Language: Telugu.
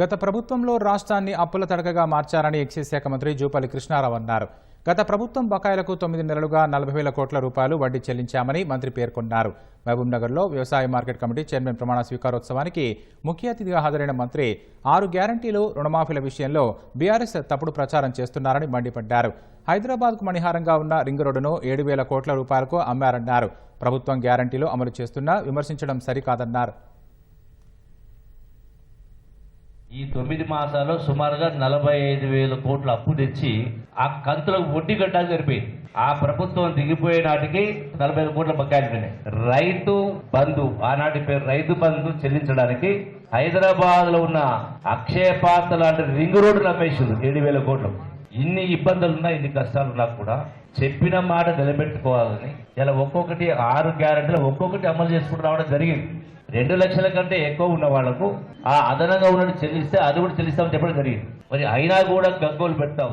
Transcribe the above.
గత ప్రభుత్వంలో రాష్ట్రాన్ని అప్పుల తడకగా మార్చారని ఎక్సైజ్ శాఖ మంత్రి జూపల్లి కృష్ణారావు అన్నారు. గత ప్రభుత్వం బకాయిలకు తొమ్మిది నెలలుగా నలభై వేల కోట్ల రూపాయలు వడ్డీ చెల్లించామని మంత్రి పేర్కొన్నారు. మహబూబ్నగర్లో వ్యవసాయ మార్కెట్ కమిటీ చైర్మన్ ప్రమాణ స్వీకారోత్సవానికి ముఖ్య అతిథిగా హాజరైన మంత్రి ఆరు గ్యారంటీలు రుణమాఫీల విషయంలో బీఆర్ఎస్ తప్పుడు ప్రచారం చేస్తున్నారని మండిపడ్డారు. హైదరాబాద్కు మణిహారంగా ఉన్న రింగ్ రోడ్డును ఏడు వేల కోట్ల రూపాయలకు అమ్మారన్నారు. ప్రభుత్వం గ్యారంటీలు అమలు చేస్తున్నా విమర్శించడం సరికాదన్నారు. ఈ తొమ్మిది మాసాల్లో సుమారుగా నలభై ఐదు వేల కోట్ల అప్పు తెచ్చి ఆ కంతులకు వడ్డీ కట్టాలి సరిపోయింది. ఆ ప్రభుత్వం దిగిపోయే నాటికి నలభై ఐదు కోట్ల బకాయిలు ఉన్నాయి రైతు బంధు ఆనాటి పేరు రైతు బంధు చెల్లించడానికి హైదరాబాద్లో ఉన్న అక్షయ పాత్ర లాంటి రింగ్ రోడ్డు నమ్మేసింది ఏడు వేల కోట్లు. ఇన్ని ఇబ్బందులున్నా ఇన్ని కష్టాలున్నా కూడా చెప్పిన మాట నిలబెట్టుకోవాలని ఇలా ఒక్కొక్కటి ఆరు గ్యారెంటీలు ఒక్కొక్కటి అమలు చేసుకుంటూ రావడం జరిగింది. రెండు లక్షల కంటే ఎక్కువ ఉన్న వాళ్ళకు ఆ అదనంగా ఉన్నట్టు చెల్లిస్తే అది కూడా చెల్లిస్తామని చెప్పడం జరిగింది. మరి అయినా కూడా గగ్గోలు పెడతా.